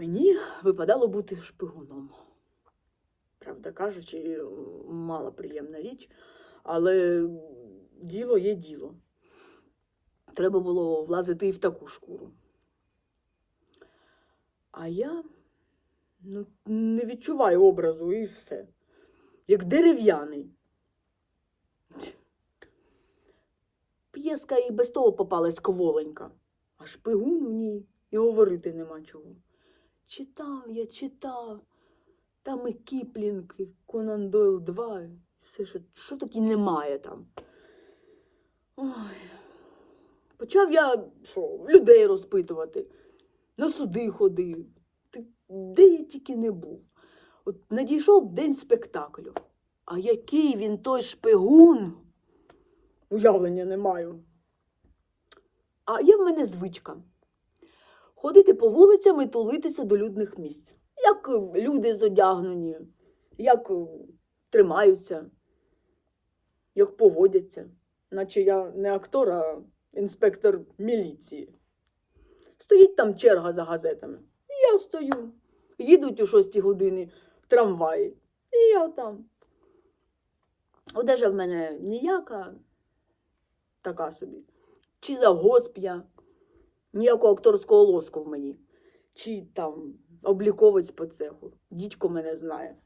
Мені випадало бути шпигуном. Правда кажучи, мала приємна річ, але діло є діло. Треба було влазити і в таку шкуру. А я ну, не відчуваю образу і все. Як дерев'яний. П'єска і без того попалась кволенька, а шпигун у ній і говорити нема чого. Читав я, читав. Там і Кіплінг, і Конан Дойл 2, і все, що, що таки немає там. Ой. Почав я що, людей розпитувати, на суди ходив. Де я тільки не був. От надійшов день спектаклю. А який він той шпигун? Уявлення не маю. А є в мене звичка ходити по вулицям і тулитися до людних місць. Як е, люди зодягнені, як е, тримаються, як поводяться. Наче я не актор, а інспектор міліції. Стоїть там черга за газетами. Я стою. Їдуть у шостій годині трамваї. І я там. Одежа в мене ніяка, така собі. Чи завгосп я, ніякого акторського лоску в мені, чи там обліковець по цеху. Дідько мене знає.